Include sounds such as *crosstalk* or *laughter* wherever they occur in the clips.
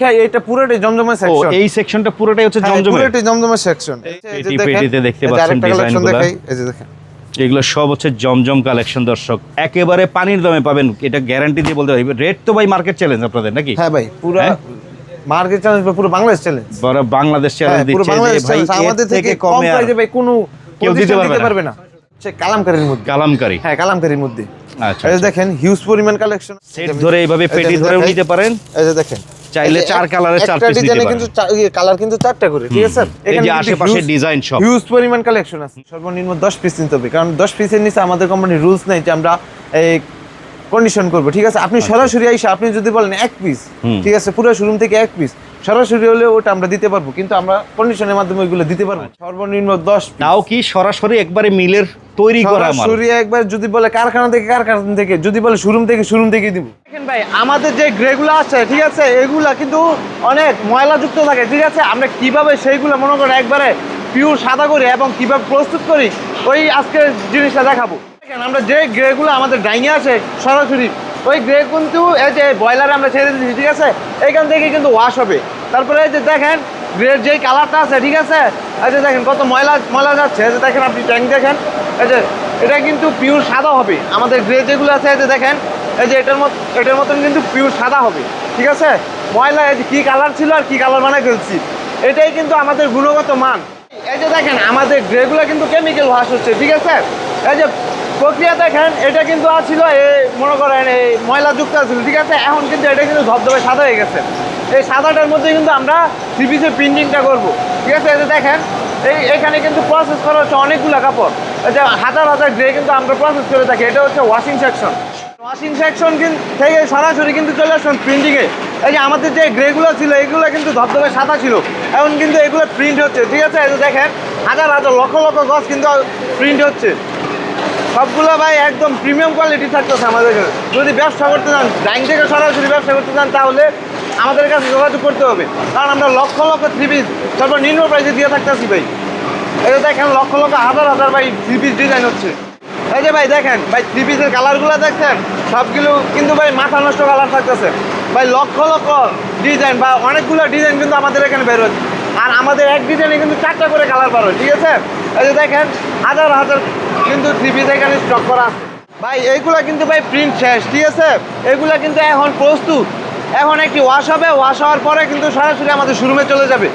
হ্যাঁ এটা পুরোটাই জমজমের সেকশন এই সেকশনটা পুরোটাই হচ্ছে জমজমের পুরোটাই জমজমের সেকশন পেটি পেটিতে দেখতে পাচ্ছেন ডিজাইনগুলো। এই যে দেখেন। এগুলো সব হচ্ছে জমজম কালেকশন দর্শক। একেবারে পানির দামে পাবেন এটা গ্যারান্টি দিয়ে বলতে পারি রেট তো ভাই মার্কেট চ্যালেঞ্জ আপনাদের নাকি? হ্যাঁ ভাই পুরো হ্যাঁ? মার্কেট চ্যালেঞ্জ পুরো বাংলাদেশ চ্যালেঞ্জ বড় বাংলাদেশ চ্যালেঞ্জ দিচ্ছে যে ভাই আমাদের থেকে কম প্রাইসে ভাই কোনো কেউ দিতে প্রতিষ্ঠান পারবে না। সে কালামকারীর মধ্যে। কালামকারী। হ্যাঁ কালামকারীর মধ্যে। আচ্ছা দেখেন হিউজ পরিমাণ কালেকশন সেট ধরে এইভাবে পেটি ধরেও নিতে পারেন। এই যে দেখেন। চাইলে চার কালারের চার পিস নিতে পারেন। কিন্তু কালার কিন্তু চারটা করে ঠিক আছে? এই যে আশেপাশে ডিজাইন সব হিউজ পরিমাণ কালেকশন আছে। সর্বনিম্ন 10 পিস নিতে হবে কারণ 10 পিসের নিচে আমাদের কোম্পানির রুলস নাই যে আমরা এই কন্ডিশন করব ঠিক আছে? আপনি সরাসরি আইসা আপনি যদি বলেন এক পিস আচ্ছা। ঠিক আছে? পুরো শোরুম থেকে এক পিস সরাসরি হলে ওটা আমরা দিতে পারব কিন্তু আমরা কন্ডিশনের মাধ্যমে ওইগুলো দিতে পারব। আচ্ছা। সর্বনিম্ন 10 piece। তাও কি সরাসরি একবারে মিলের তৈরি করা সরাসরি একবার যদি বলে কারখানা থেকে কারখানা থেকে যদি বলে শোরুম থেকে শোরুম থেকে দিব। দেখেন ভাই আমাদের যে গ্রেগুলো আছে ঠিক আছে? এগুলা কিন্তু অনেক ময়লাযুক্ত থাকে ঠিক আছে? আমরা কীভাবে সেইগুলো মনে করেন একবারে পিওর সাদা করি এবং কীভাবে প্রস্তুত করি ওই আজকে জিনিসটা দেখাবো। আমরা যে গ্রেগুলো আমাদের ডাইনে আছে সরাসরি ওই গ্রে কিন্তু এই যে ব্রয়লারে আমরা ছেড়ে দিচ্ছি ঠিক আছে এইখান থেকে কিন্তু ওয়াশ হবে তারপরে এই যে দেখেন গ্রের যে কালারটা আছে ঠিক আছে এই যে দেখেন কত ময়লা ময়লা যাচ্ছে এই যে দেখেন আপনি ট্যাঙ্ক দেখেন এই যে এটা কিন্তু পিওর সাদা হবে আমাদের গ্রে যেগুলো আছে এই যে দেখেন এই যে এটার মত এটার মতন কিন্তু পিওর সাদা হবে ঠিক আছে ময়লা এই যে কী কালার ছিল আর কী কালার মানে ফেলছি এটাই কিন্তু আমাদের গুণগত মান এই যে দেখেন আমাদের গ্রেগুলো কিন্তু কেমিক্যাল ওয়াশ হচ্ছে ঠিক আছে এই যে প্রক্রিয়া দেখেন, এটা কিন্তু আছিল এই, মনে করেন এই ময়লাযুক্ত ছিল, ঠিক আছে? এখন কিন্তু এটা কিন্তু ধবধবে সাদা হয়ে গেছে। এই সাদাটার মধ্যে কিন্তু আমরা থ্রি পিসের প্রিন্টিংটা করব। ঠিক আছে? যে দেখেন, এই এখানে কিন্তু প্রসেস করা হচ্ছে অনেকগুলো কাপড়। যে হাজার হাজার গ্রে কিন্তু আমরা প্রসেস করে থাকি, এটা হচ্ছে ওয়াশিং সেকশন ওয়াশিং সেকশন কিন্তু থেকে সরাসরি কিন্তু চলে আসুন প্রিন্টিংয়ে এই যে আমাদের যে গ্রেগুলো ছিল, এগুলো কিন্তু ধবধবে সাদা ছিল। এখন কিন্তু এগুলো প্রিন্ট হচ্ছে, ঠিক আছে? এই দেখেন, হাজার হাজার, লক্ষ লক্ষ গছ কিন্তু প্রিন্ট হচ্ছে। সবগুলো ভাই একদম প্রিমিয়াম কোয়ালিটি থাকতেছে আমাদের কাছে যদি ব্যবসা করতে চান ব্যাংক থেকে সরাসরি ব্যবসা করতে চান, তাহলে আমাদের কাছে যোগাযোগ করতে হবে। কারণ আমরা লক্ষ লক্ষ থ্রি পিস নিম্ন প্রাইসে দিয়ে থাকতেছি ভাই। এই যে দেখেন, লক্ষ লক্ষ হাজার হাজার ভাই থ্রি পিস ডিজাইন হচ্ছে। এই যে ভাই দেখেন, ভাই থ্রি পিসের কালারগুলো দেখছেন? সবগুলো কিন্তু ভাই মাথা নষ্ট কালার থাকতেছে। ভাই লক্ষ লক্ষ ডিজাইন বা অনেকগুলো ডিজাইন কিন্তু আমাদের এখানে বের হচ্ছে। আর আমাদের এক ডিজাইনে কিন্তু চারটা করে কালার হয় ঠিক আছে? এই যে দেখেন হাজার হাজার কিন্তু থ্রি পিস এখানে স্টক করা আছে। ভাই এইগুলা কিন্তু ভাই প্রিন্ট শেষ ঠিক আছে? এগুলা কিন্তু এখন প্রস্তুত। এখন একটি ওয়াশ হবে ওয়াশ হওয়ার পরে কিন্তু সরাসরি আমাদের শোরুমে চলে যাবে।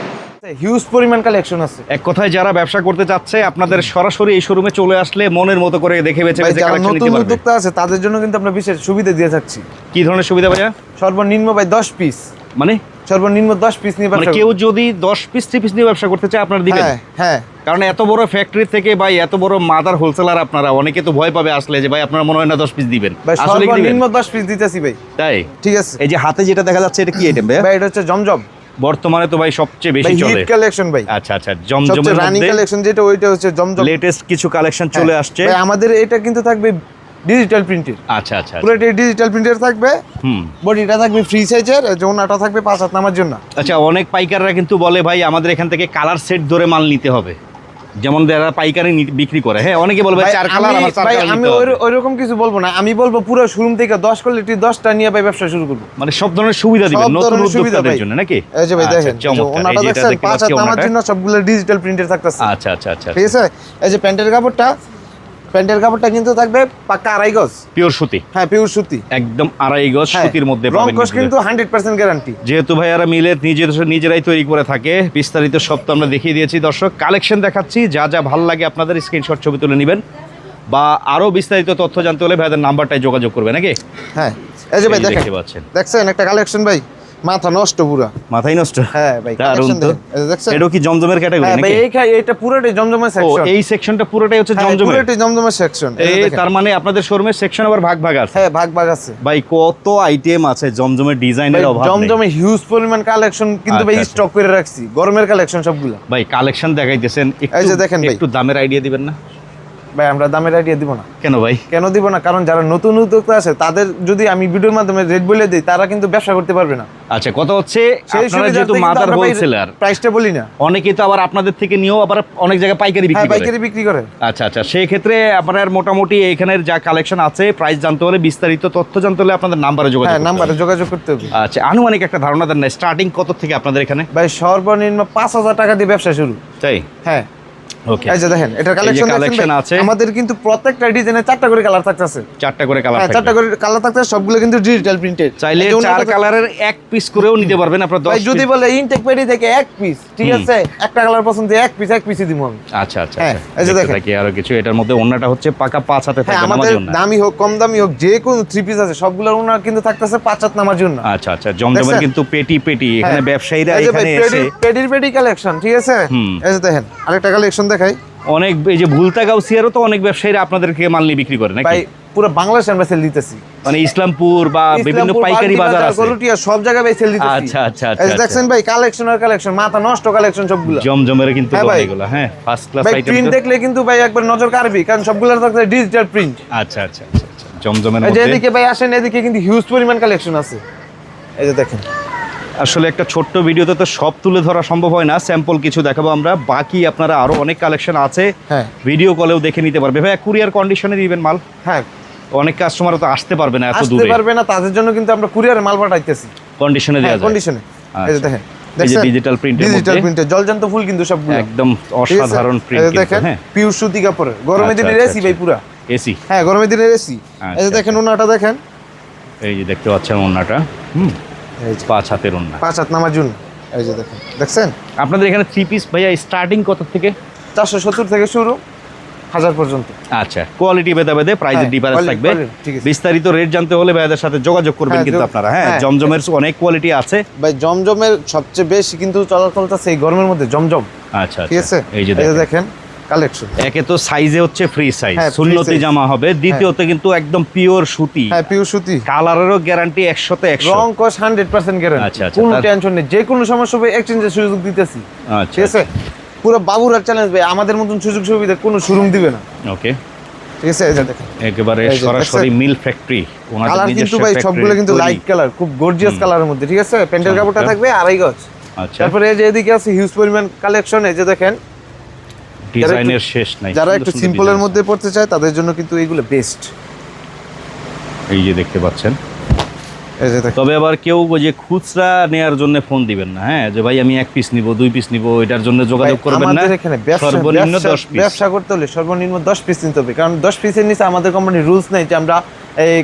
হিউজ পরিমাণ কালেকশন আছে। এক কথায় যারা ব্যবসা করতে চাচ্ছে আপনাদের সরাসরি এই শোরুমে চলে আসলে মনের মতো করে দেখে বেছে বেছে কালেকশন নিতে নতুন পারবে। উদ্যোক্তা আছে তাদের জন্য কিন্তু আমরা বিশেষ সুবিধা দিয়ে থাকছি কি ধরনের সুবিধা ভাইয়া? সর্বনিম্ন ভাই দশ পিস মানে? সর্বনিম্ন দশ পিস নিয়ে মানে ব্যবসা কেউ যদি দশ পিস থ্রি পিস নিয়ে ব্যবসা করতে চায় আপনারা দিবেন। হ্যাঁ হ্যাঁ। কারণ এত বড় ফ্যাক্টরি থেকে ভাই এত বড় মাদার হোলসেলার আপনারা অনেকে তো ভয় পাবে আসলে যে ভাই আপনারা মনে হয় না দশ পিস দিবেন। আসলে সর্বনিম্ন দশ পিস দিতেছি ভাই। তাই? ঠিক আছে। এই যে হাতে যেটা দেখা যাচ্ছে এটা কি *clears throat* আইটেম ভাইয়া? ভাই এটা হচ্ছে জমজম। বর্তমানে তো ভাই সবচেয়ে বেশি চলে। হিট কালেকশন ভাই। আচ্ছা আচ্ছা সবচেয়ে জমজমের রানি কালেকশন যেটা ওইটা হচ্ছে জমজম। লেটেস্ট কিছু কালেকশন চলে আসছে। ভাই আমাদের এটা কিন্তু থাকবে ডিজিটাল প্রিন্টের আচ্ছা আচ্ছা ডিজিটাল প্রিন্টের থাকবে। হুম। বডিটা থাকবে ফ্রি সাইজের থাকবে পাঁচ হাত নামার জন্য। আচ্ছা অনেক পাইকাররা কিন্তু বলে ভাই আমাদের এখান থেকে কালার সেট ধরে মাল নিতে হবে। যেমন যারা পাইকারি বিক্রি করে। হ্যাঁ অনেকে বলবে চার কালার আমি- আমার চার কালার আমি ওই- ওইরকম কিছু বলব না। আমি বলব পুরো শোরুম থেকে দশ কোয়ালিটি দশটা নিয়ে ভাই ব্যবসা শুরু করব। মানে সব ধরনের সুবিধা দিবেন নতুন উদ্যোক্তাদের। জন্য নাকি? এই যে ভাই আচ্ছা, দেখেন ওনাটা দেখছেন পাঁচ হাত নামার জন্য সবগুলো ডিজিটাল প্রিন্টের থাকতেছে। আচ্ছা আচ্ছা আচ্ছা। ঠিক আছে? এই যে প্যান্টের কাপড়টা প্যান্টের কাপড়টা কিন্তু থাকবে পাক্কা আড়াই গজ। পিওর সুতি। হ্যাঁ পিওর সুতি। একদম আড়াই গজ হ্যাঁ, সুতির মধ্যে রং কস কিন্তু। হান্ড্রেড পার্সেন্ট গ্যারান্টি যেহেতু ভাইয়ারা মিলে নিজের নিজেরাই তৈরি করে থাকে বিস্তারিত সব তো আমরা দেখিয়ে দিয়েছি। দর্শক কালেকশন দেখাচ্ছি যা যা ভালো লাগে আপনাদের স্ক্রিনশট ছবি তুলে নেবেন। বা আরও বিস্তারিত তথ্য জানতে হলে ভাইয়াদের নাম্বারটাই যোগাযোগ করবে নাকি? হ্যাঁ। এই যে ভাই দেখেন দেখতে পাচ্ছেন। দেখছেন একটা কালেকশন ভাই? মাথা নষ্ট পুরা। মাথায় নষ্ট? হ্যাঁ ভাই তো। এটাও কি জমজমের ক্যাটাগরি হ্যাঁ ভাই এই এটা পুরোটাই জমজমের সেকশন এই সেকশনটা পুরোটাই হচ্ছে জমজমের? পুরোটাই জমজমের সেকশন এই তার মানে আপনাদের শোরুমের সেকশন আবার ভাগ ভাগ আছে? হ্যাঁ ভাগ ভাগ আছে। ভাই কত আইটেম আছে জমজমের ডিজাইনের অভাব জমজমে হিউজ পরিমাণ কালেকশন কিন্তু ভাই আচ্ছা, স্টক করে রাখছি গরমের কালেকশন সবগুলো। ভাই কালেকশন দেখাইতেছেন একটু যে দেখেন একটু দামের আইডিয়া দিবেন না? ভাই আমরা দামের আইডিয়া দিব না। কেন ভাই? কেন দিব না? কারণ যারা নতুন উদ্যোক্তা আছে তাদের যদি আমি ভিডিওর মাধ্যমে রেট বলে দিই তারা কিন্তু ব্যবসা করতে পারবে না। আচ্ছা কথা হচ্ছে আপনারা যেহেতু মাদার হোলসেলার প্রাইসটা বলি না। অনেকেই তো আবার আপনাদের থেকে নিয়েও আবার অনেক জায়গায় পাইকারি হ্যাঁ বিক্রি করে। পাইকারি বিক্রি করে। আচ্ছা আচ্ছা সেই ক্ষেত্রে আপনার মোটামুটি এখানের যা কালেকশন আছে প্রাইস জানতে হলে বিস্তারিত তথ্য জানতে হলে আপনাদের নাম্বারে যোগাযোগ হ্যাঁ নাম্বারে যোগাযোগ করতে হবে। আচ্ছা আনুমানিক একটা ধারণা দেন না স্টার্টিং কত থেকে আপনাদের এখানে? ভাই সর্বনিম্ন পাঁচ হাজার টাকা দিয়ে ব্যবসা শুরু। তাই? হ্যাঁ। এই যে দেখেন এটার কালেকশন collection আছে। আমাদের কিন্তু প্রত্যেকটা ডিজাইনে চারটা করে কালার থাকতেছে। চারটা করে কালার চারটা করে কালার থাকতেছে সবগুলো কিন্তু ডিজিটাল প্রিন্টেড চাইলে চার কালারের এক পিস করেও নিতে পারবেন আপনার দশ যদি বলে ইনটেক পেডি থেকে এক পিস ঠিক আছে? একটা কালার পছন্দ এক পিস এক পিসই দিব আমি। আচ্ছা আচ্ছা। এই যে দেখেন। থাকি কিছু এটার মধ্যে অন্যটা হচ্ছে পাকা পাঁচ হাতে থাকবে আমাদের দামি হোক কম দামি হোক যে কোনো থ্রি পিস আছে সবগুলোর ওনার কিন্তু থাকতেছে পাঁচ হাত নামার জন্য। আচ্ছা আচ্ছা জমজমের কিন্তু পেটি পেটি এখানে হ্যাঁ। ব্যবসায়ীরা এখানে এসে কালেকশন ঠিক আছে? এই যে দেখেন আরেকটা কালেকশন দেখাই? অনেক এই যে ভুলতা গাউসিয়ারও তো অনেক ব্যবসায়ীরা আপনাদেরকে মাল নিয়ে বিক্রি করে ভাই নাকি পুরো বাংলাদেশে আমরা সেল দিতেছি। মানে ইসলামপুর বা বিভিন্ন পাইকারি বাজার আছে। গরুটিয়া সব জায়গায় ভাই সেল দিতেছি। আচ্ছা, আচ্ছা, আচ্ছা। দেখছেন ভাই কালেকশন আর কালেকশন মাথা নষ্ট কালেকশন সবগুলো। জমজমের কিন্তু হ্যাঁ। এগুলো হ্যাঁ ফার্স্ট ক্লাস আইটেম প্রিন্ট দেখলে কিন্তু ভাই একবার নজর কাড়বি কারণ সবগুলোর থাকছে ডিজিটাল প্রিন্ট আচ্ছা আচ্ছা আচ্ছা আচ্ছা। জমজমের মধ্যে। এদিকে ভাই আসেন এদিকে কিন্তু হিউজ পরিমাণ কালেকশন আছে। এই যে দেখেন। আসলে একটা ছোট্ট ভিডিওতে তো সব তুলে ধরা সম্ভব হয় না। স্যাম্পল কিছু দেখাবো আমরা। বাকি আপনারা আরও অনেক কালেকশন আছে। হ্যাঁ। ভিডিও কলেও দেখে নিতে পারবে। ভাই কুরিয়ার কন্ডিশনে দিবেন মাল? হ্যাঁ। অনেক কাস্টমার তো আসতে পারবে না এত আসতে দূরে। পারবে না তাদের জন্য কিন্তু আমরা কুরিয়ারে মাল পাঠাইতেছি। কন্ডিশনে হ্যাঁ দেওয়া যায়। কন্ডিশনে এই যে আচ্ছা। দেখেন। এই যে ডিজিটাল প্রিন্টের ডিজিটাল প্রিন্টে জলজান্ত ফুল কিন্তু সবগুলো। একদম অসাধারণ প্রিন্ট দেখেন হ্যাঁ। পিওর সুতি কাপড়ের। গরমে আচ্ছা, দিনের আচ্ছা, এসি ভাই পুরা। এসি হ্যাঁ গরমে দিনের এসি এই যে আচ্ছা, দেখেন ওনাটা দেখেন। এই যে দেখতে পাচ্ছেন হুম। যে পাঁচ হাতের ওন্না পাঁচ হাত নামার জন্য। এই যে দেখেন দেখছেন? আপনাদের এখানে থ্রি পিস ভাইয়া স্টার্টিং কত থেকে? চারশো সত্তর থেকে শুরু হাজার পর্যন্ত। আচ্ছা কোয়ালিটি ভেদে ভেদে প্রাইসের হ্যাঁ, ডিফারেন্স থাকবে। বিস্তারিত রেট জানতে হলে ভাইয়াদের সাথে যোগাযোগ করবেন হ্যাঁ, কিন্তু আপনারা। হ্যাঁ হ্যাঁ। জমজমের অনেক কোয়ালিটি আছে। ভাই জমজমের সবচেয়ে বেশি কিন্তু চলাচল চলতেছে এই গরমের মধ্যে জমজম। আচ্ছা ঠিক আচ্ছা। আছে? এই যে দেখেন কালেকশন একে তো সাইজে হচ্ছে ফ্রি সাইজ হ্যাঁ, সুন্নতি জামা হবে। দ্বিতীয়ত কিন্তু একদম পিওর সুতি। হ্যাঁ পিউ সুতি। কালারেরও গ্যারান্টি একশোতে একশো। রং কস হান্ড্রেড পার্সেন্ট গ্যারান্টি আচ্ছা, আচ্ছা, কোনো টেনশন নেই। যে কোনো সমস্যা হবে এক্সচেঞ্জের সুযোগ দিতেছি। আচ্ছা ঠিক আছে? পুরো চ্যালেঞ্জ ভাই আমাদের মতন সুযোগ সুবিধা কোনো শোরুম দিবে না। ওকে ঠিক আছে? এই দেখেন। একেবারে সরাসরি মিল ফ্যাক্টরি ওনাদের কালার নিজস্ব কিন্তু ভাই factory সবগুলো কিন্তু লাইট কালার খুব গর্জিয়াস কালারের মধ্যে ঠিক আছে? প্যান্টের কাপড়টা চমৎকার। থাকবে আড়াই গজ। আচ্ছা। তারপরে এই যে এদিকে আছে হিউজ পরিমাণ কালেকশন এই যে দেখেন। ডিজাইনের শেষ নাই। যারা একটু সিম্পলের মধ্যে পড়তে চায় তাদের জন্য কিন্তু এইগুলো বেস্ট এই যে দেখতে পাচ্ছেন। তবে আবার কেউ যে খুচরা নেয়ার জন্য ফোন দিবেন না হ্যাঁ? যে ভাই আমি এক পিস নিব দুই পিস নিব এটার জন্য যোগাযোগ করবেন না। এখানে সর্বনিম্ন ব্যবসা- দশ পিস ব্যবসা করতে হলে সর্বনিম্ন দশ পিস নিতে হবে কারণ দশ পিসের নিচে আমাদের কোম্পানির রুলস নেই যে আমরা এই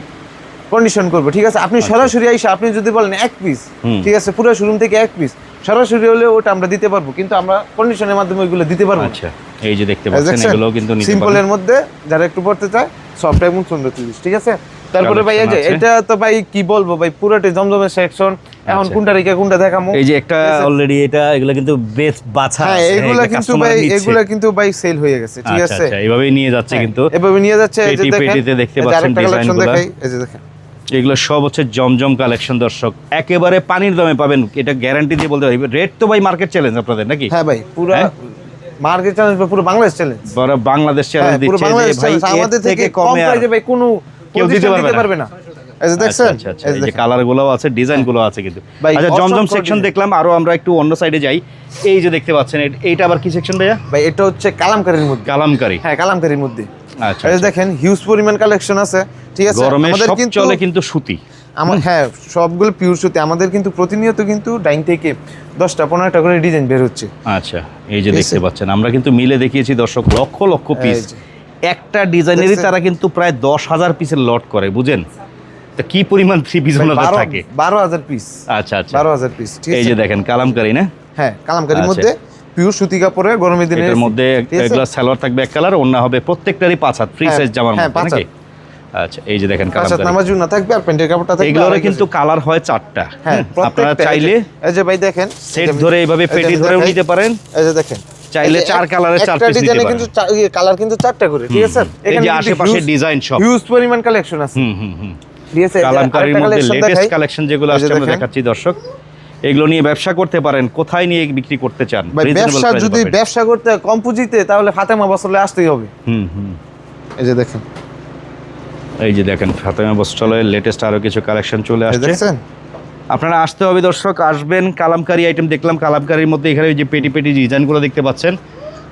কন্ডিশন করব ঠিক আছে? আপনি সরাসরি আইসা আপনি যদি বলেন এক পিস আচ্ছা। ঠিক আছে? পুরো শোরুম থেকে এক পিস সরাসরি হলে ওটা আমরা দিতে পারব কিন্তু আমরা কন্ডিশনের মাধ্যমে ওইগুলো দিতে পারব আচ্ছা। এই যে দেখতে পাচ্ছেন এগুলো কিন্তু নিতে সিম্পলের মধ্যে যারা একটু পড়তে চায় সফট এবং সুন্দর তিরিশ ঠিক আছে? তারপরে ভাই এই যে এটা তো ভাই কি বলব ভাই পুরোটাই জমজমের সেকশন এখন আচ্ছা। কোনটা রেখে কোনটা দেখামো? এই যে একটা অলরেডি এটা এগুলো কিন্তু বেশ বাছা হ্যাঁ এগুলা কিন্তু ভাই। এগুলা কিন্তু ভাই সেল হয়ে গেছে ঠিক আচ্ছা আছে? আচ্ছা এইভাবেই নিয়ে যাচ্ছে হ্যাঁ, কিন্তু এভাবে নিয়ে যাচ্ছে এই যে দেখেন, পেটিতে দেখতে পাচ্ছেন collection এই যে দেখেন। এগুলো সব হচ্ছে জমজম কালেকশন দর্শক। একেবারে পানির দামে পাবেন এটা গ্যারান্টি দিয়ে বলতে পারি। রেট তো ভাই মার্কেট চ্যালেঞ্জ আপনাদের নাকি? হ্যাঁ ভাই পুরো হ্যাঁ? মার্কেট চ্যালেঞ্জ পুরো বাংলাদেশ চ্যালেঞ্জ বড় বাংলাদেশ চ্যালেঞ্জ দিচ্ছে ভাই আমাদের থেকে কম প্রাইসে ভাই কোনো কেউ দিতে পারবে না। এই যে আচ্ছা দেখছেন? আচ্ছা আচ্ছা এই যে এই যে। কালারগুলো আছে ডিজাইনগুলো আছে কিন্তু। আচ্ছা জমজম সেকশন দেখলাম আরও আমরা একটু অন্য সাইডে যাই। এই যে দেখতে পাচ্ছেন এইটা আবার কি সেকশন ভাইয়া? ভাই এটা হচ্ছে কালামকারীর মধ্যে। কালামকারি। হ্যাঁ কালামকারীর মধ্যে। আচ্ছা এই দেখেন হিউজ পরিমাণ কালেকশন আছে। ঠিক আছে? আমাদের কিন্তু চলে কিন্তু সুতি। আমার হ্যাঁ সবগুলো পিওর সুতি। আমাদের কিন্তু প্রতিনিয়ত কিন্তু ডাইন থেকে দশটা পনেরোটা করে ডিজাইন বের হচ্ছে। আচ্ছা এই যে দেখতে পাচ্ছেন আমরা কিন্তু মিলে দেখিয়েছি দর্শক লক্ষ লক্ষ পিস একটা ডিজাইনেরই তারা কিন্তু প্রায় দশ হাজার পিসের লট করে বুঝেন তা কি পরিমাণ থ্রি পিস ওনাদের থাকে? বারো হাজার পিস আচ্ছা আচ্ছা। বারো হাজার পিস ঠিক এই যে দেখেন কালামকারি না? হ্যাঁ কালামকারীর আচ্ছা। মধ্যে পিওর সুতি কাপড়ে গরমের দিনে এটার মধ্যে আছে? এগুলা সালোয়ার থাকবে এক কালার অন্য হবে প্রত্যেকটারই পাঁচ হাত ফ্রি হ্যাঁ, সাইজ জামার হ্যাঁ, মধ্যে নাকি? আচ্ছা এই যে দেখেন না থাকবে আর প্যান্টের কাপড়টা থাকবে এগুলোর কিন্তু কালার হয় চারটা হ্যাঁ আপনারা চাইলে এই যে- ভাই দেখেন সেট ধরে এইভাবে পেটি ধরেও নিতে পারেন এই যে দেখেন চাইলে চার কালারের চার piece নিতে পারেন। কিন্তু কালার কিন্তু চারটা করে ঠিক আছে এই যে আশেপাশে ডিজাইন সব হিউজ পরিমাণ কালেকশন আছে হুম হুম হুম ঠিক আছে এই যে কালামকারির আরেকটা মধ্যে লেটেস্ট কালেকশন যেগুলো আসছে আমরা দেখাচ্ছি দর্শক এগুলো নিয়ে ব্যবসা করতে পারেন কোথায় নিয়ে বিক্রি করতে চান ব্যবসা যদি ব্যবসা করতে হয় কম পুঁজিতে তাহলে ফাতেমা বসলে আসতেই হবে হুম হুম এই যে দেখেন এই যে দেখেন ফাতেমা বস্ত্রালয়ের লেটেস্ট আরও কিছু কালেকশন চলে আসছে। আপনারা আসতে হবে দর্শক আসবেন কালামকারি আইটেম দেখলাম কালামকারির মধ্যে এখানে ওই যে পেটি পেটি ডিজাইনগুলো দেখতে পাচ্ছেন।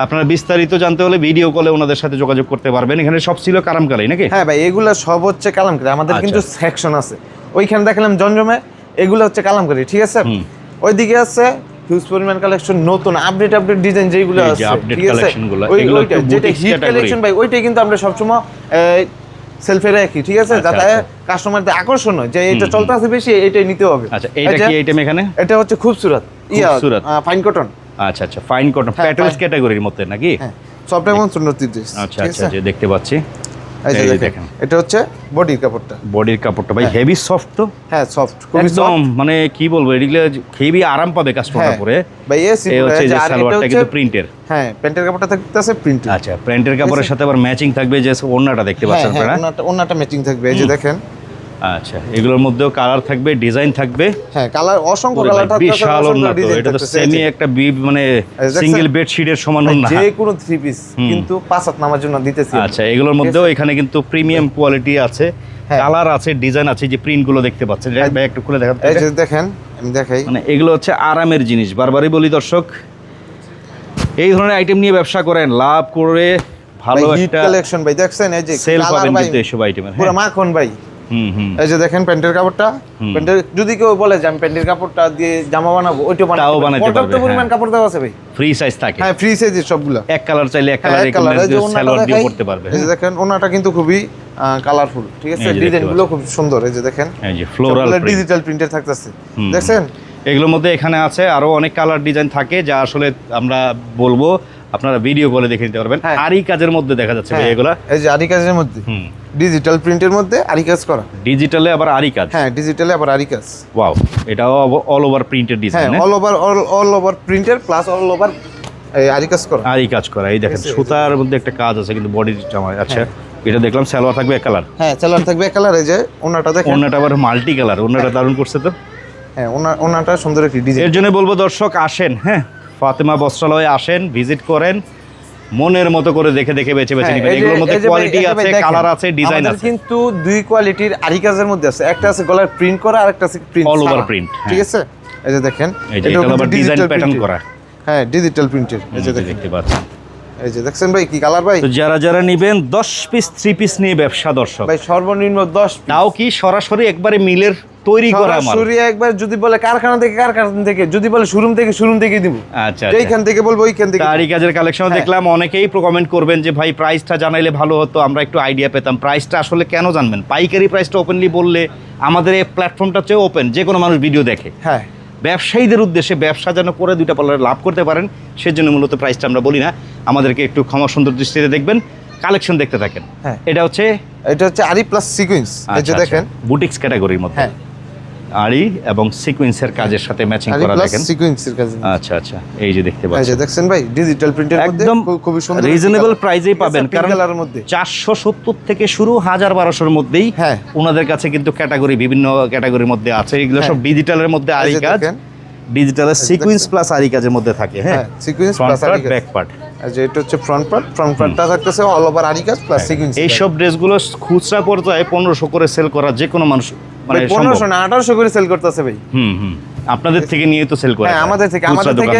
আপনারা বিস্তারিত জানতে হলে ভিডিও কলে ওনাদের সাথে যোগাযোগ করতে পারবেন। এখানে সব ছিল কালামকারি নাকি? হ্যাঁ ভাই এগুলা সব হচ্ছে কালামকারি। আমাদের আচ্ছা। কিন্তু সেকশন আছে। ওইখানে দেখলাম জমজমে এগুলো হচ্ছে কালামকারি ঠিক আছে? ওইদিকে আছে হিউজ পরিমাণ কালেকশন নতুন আপডেট আপডেট ডিজাইন যেগুলো আছে ঠিক আছে? ওইটা যেটা হিট কালেকশন ভাই ওইটাই কিন্তু আমরা সবসময় সেলফে রাখি ঠিক আছে? আচ্ছা, যাতে আচ্ছা। কাস্টমারদের আকর্ষণ হয় যে এটা চলতে আছে বেশি এটাই নিতে হবে। আচ্ছা এটা কি আইটেম এখানে? এটা হচ্ছে খুবসুরত। ইয়া সুরাত। ফাইন কটন আচ্ছা আচ্ছা ফাইন কটন প্যাটেলস ক্যাটাগরির মধ্যে নাকি? হ্যাঁ সফট এবং সুন্নতি আচ্ছা আচ্ছা যে দেখতে পাচ্ছি। দেখেন। এটা হচ্ছে বডির কাপড়টা। বডির কাপড়টা। ভাই হ্যাঁ। হেভি সফট তো? হ্যাঁ সফট খুবই সফট মানে কি বলব এগুলো হেভি আরাম পাবে কাস্টমার হ্যাঁ। পরে। ভাই এ হচ্ছে যে সালোয়ারটা কিন্তু প্রিন্টের হ্যাঁ প্যান্টের কাপড়টা থাকতেছে প্রিন্ট আচ্ছা প্যান্টের কাপড়ের সাথে আবার ম্যাচিং থাকবে যে ওড়নাটা দেখতে হ্যাঁ পাচ্ছেন হ্যাঁ আপনারা। ওনাটা ম্যাচিং থাকবে এই যে দেখেন। আচ্ছা এগুলোর মধ্যেও কালার থাকবে ডিজাইন থাকবে। হ্যাঁ কালার অসংখ্য কালার ভাই, বিশাল ওড়না তো এটা তো সেমি একটা বি মানে? সিঙ্গেল বেডশিটের সমান ওড়না যে কোনো থ্রি পিস। কিন্তু পাঁচ হাত নামার জন্য দিতেছি আচ্ছা এগুলোর মধ্যেও এখানে কিন্তু প্রিমিয়াম কোয়ালিটি আছে হ্যাঁ। কালার আছে ডিজাইন আছে যে প্রিন্টগুলো দেখতে পাচ্ছেন। হ্যাঁ। ভাই একটু খুলে দেখান। এই যে দেখেন আমি দেখাই। মানে এগুলো হচ্ছে আরামের জিনিস বারবারই বলি দর্শক। এই ধরনের আইটেম নিয়ে ব্যবসা করেন লাভ করে ভালো একটা কালেকশন ভাই দেখছেন? এই যে সেল পাবেন কিন্তু এইসব আইটেমের পুরো মাখন ভাই। এই যে দেখেন প্যান্টের কাপড়টা। প্যান্টের যদি কেউ বলে যে আমি প্যান্টের কাপড়টা দিয়ে জামা বানাবো ওইটা বানাবো পর্যাপ্ত পরিমাণ হ্যাঁ। কাপড় দেওয়া আছে ভাই। ফ্রি সাইজ থাকে। হ্যাঁ ফ্রি সাইজের সবগুলা। এক কালার চাইলে এক হ্যাঁ, কালার এক colour, এই যে দিয়ে। পড়তে পারবে। এই যে দেখেন ওনাটা কিন্তু খুবই কালারফুল ঠিক আছে? এই যে দেখতে ডিজাইনগুলো খুব সুন্দর এই যে দেখেন। এই যে ফ্লোরাল ডিজিটাল প্রিন্টের থাকতেছে। দেখছেন? এগুলোর মধ্যে এখানে আছে আরও অনেক কালার ডিজাইন থাকে যা আসলে আমরা বলব আপনারা ভিডিও কলে দেখে নিতে পারবেন। হ্যাঁ। আরই কাজের মধ্যে দেখা যাচ্ছে ভাই হ্যাঁ, এগুলা। এই যে আরি কাজের মধ্যে। হুম। ডিজিটাল প্রিন্টের মধ্যে আরি কাজ করা। ডিজিটালে আবার আরই কাজ হ্যাঁ ডিজিটালে আবার আরি কাজ ওয়াও এটাও অল ওভার প্রিন্টেড হ্যাঁ অল ওভার অল ওভার প্রিন্টের প্লাস অল ওভার আরি কাজ করা। আরই কাজ করা এই দেখেন সুতার মধ্যে একটা কাজ আছে কিন্তু বডির জামায় আচ্ছা হ্যাঁ। এটা দেখলাম সালোয়ার থাকবে এক কালার হ্যাঁ চালার থাকবে এক কালার এই যে ওনাটা দেখেন। অন্যটা আবার মাল্টি কালার অন্যটা দারুণ করছে তো। হ্যাঁ ওনা ওনাটা সুন্দর একটি ডিজাইন এর জন্য বলব দর্শক আসেন হ্যাঁ ফাতেমা বস্ত্রালয়ে আসেন ভিজিট করেন মনের মতো করে দেখে দেখে বেছে বেছে নিবেন। নেবেন এগুলোর মধ্যে কোয়ালিটি আছে কালার আছে ডিজাইন আছে। কিন্তু দুই কোয়ালিটির আরি কাজের মধ্যে আছে। একটা আছে গলার প্রিন্ট করা আর একটা আছে প্রিন্ট অল ওভার প্রিন্ট ঠিক হ্যাঁ। আছে? এই যে দেখেন এটা আবার ডিজাইন প্যাটার্ন করা। হ্যাঁ ডিজিটাল প্রিন্টের এই যে দেখতে পাচ্ছেন। এই যে দেখছেন ভাই কি কালার ভাই? যারা যারা নেবেন দশ পিস থ্রি পিস নিয়ে ব্যবসা দর্শক। ভাই সর্বনিম্ন দশ তাও কি সরাসরি একবারে মিলের তৈরি করা মাল? সরাসরি একবার যদি বলে কারখানা থেকে কারখানা থেকে যদি বলে শোরুম থেকে শোরুম থেকে দিব। আচ্ছা আচ্ছা। এইখান থেকে বলব ওইখান থেকে। তারই কাজের কালেকশন হ্যাঁ। দেখলাম অনেকেই কমেন্ট করবেন যে ভাই প্রাইসটা জানাইলে ভালো হতো আমরা একটু আইডিয়া পেতাম। প্রাইসটা আসলে কেন জানবেন? পাইকারি প্রাইসটা ওপেনলি বললে আমাদের এই প্ল্যাটফর্মটা হচ্ছে ওপেন যে কোনো মানুষ ভিডিও দেখে। হ্যাঁ। ব্যবসায়ীদের উদ্দেশ্যে ব্যবসা যেন করে দুইটা পার্লারে লাভ করতে পারেন সেজন্য মূলত প্রাইসটা আমরা বলি না। আমাদেরকে একটু ক্ষমা সুন্দর দৃষ্টিতে দেখবেন কালেকশন দেখতে থাকেন। হ্যাঁ। এটা হচ্ছে এটা হচ্ছে আরি প্লাস সিকুয়েন্স এই যে দেখেন। বুটিক্স ক্যাটাগরির মধ্যে। হ্যাঁ। আড়ি এবং সিকোয়েন্সের কাজের সাথে ম্যাচিং করা দেখেন। সিকুয়েন্সের কাজ। আচ্ছা আচ্ছা এই যে দেখতে পাচ্ছেন যে দেখছেন ভাই ডিজিটাল প্রিন্টের মধ্যে একদম খুব- সুন্দর রিজনেবল প্রাইজেই পাবেন কারণ কারণ কালারের মধ্যে। চারশো সত্তর থেকে শুরু হাজার বারোশোর মধ্যেই হ্যাঁ। ওনাদের কাছে কিন্তু ক্যাটাগরি বিভিন্ন ক্যাটাগরির মধ্যে আছে। এগুলো সব হ্যাঁ। ডিজিটালের মধ্যে যে কাজ। ডিজিটালের সিকুয়েন্স? প্লাস আরি কাজের মধ্যে থাকে হ্যাঁ। সিকুয়েন্স প্লাস আরি ব্যাক পার্ট যে এটা হচ্ছে ফ্রন্ট পার্ট ফ্রন্ট পার্টটা থাকতেছে অল ওভার আরি কাজ প্লাস সিকুয়েন্স এইসব ড্রেসগুলো খুচরা পর্যায়ে পনেরোশো করে সেল করা যে কোনো মানুষ মানে। পনেরোশো না আঠারোশো করে সেল করতেছে ভাই। হুম হুম। আপনাদের থেকে নিয়ে তো সেল করে হ্যাঁ আমাদের থেকে আমাদের থেকে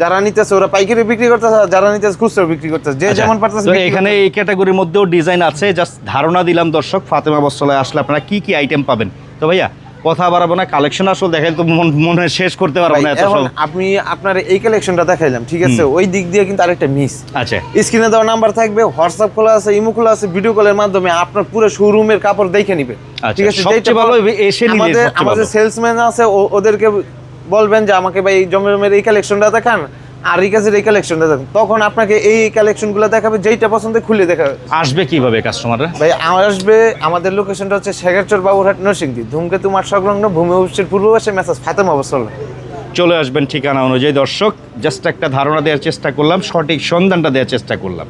যারা নিতেছে ওরা পাইকারি বিক্রি করতেছে যারা নিতেছে খুচরা বিক্রি করতেছে। যে যেমন পারতেছে এখানে এই ক্যাটাগরির মধ্যেও ডিজাইন আছে জাস্ট ধারণা দিলাম দর্শক ফাতেমা বস্ত্রালয়ে আসলে আপনারা কি কি আইটেম পাবেন? তো ভাইয়া কথা বাড়াবো না কালেকশন আসলে দেখাই তো মনে শেষ করতে পারব না এত সব। আপনি আপনার এই কালেকশনটা দেখাইলাম ঠিক আছে? ওই দিক দিয়ে কিন্তু আরেকটা মিস আচ্ছা। স্ক্রিনে দেওয়া নাম্বার থাকবে হোয়াটসঅ্যাপ খোলা আছে ইমো খোলা আছে ভিডিও কলের মাধ্যমে আপনার পুরো শোরুমের কাপড় দেখে নিবে। আচ্ছা, ঠিক আছে? সবচেয়ে ভালো এসে আমাদের আমাদের সেলসম্যান আছে ওদেরকে বলবেন যে আমাকে ভাই এই জমের এই কালেকশনটা দেখান। আর এই কাজের এই কালেকশনটা দেখুন তখন আপনাকে এই কালেকশনগুলো দেখাবে যেইটা পছন্দ খুলে দেখাবে। আসবে কীভাবে কাস্টমাররা ভাই আসবে আমাদের লোকেশনটা হচ্ছে শেখারচর বাবুরহাট নরসিংদী। ধূমকেতু মাঠ সংলগ্ন ভূমি অফিসের পূর্ব পাশে মেসাজ ফাতেম অবসর চলে। আসবেন ঠিকানা অনুযায়ী দর্শক। জাস্ট একটা ধারণা দেওয়ার চেষ্টা করলাম সঠিক সন্ধানটা দেওয়ার চেষ্টা করলাম।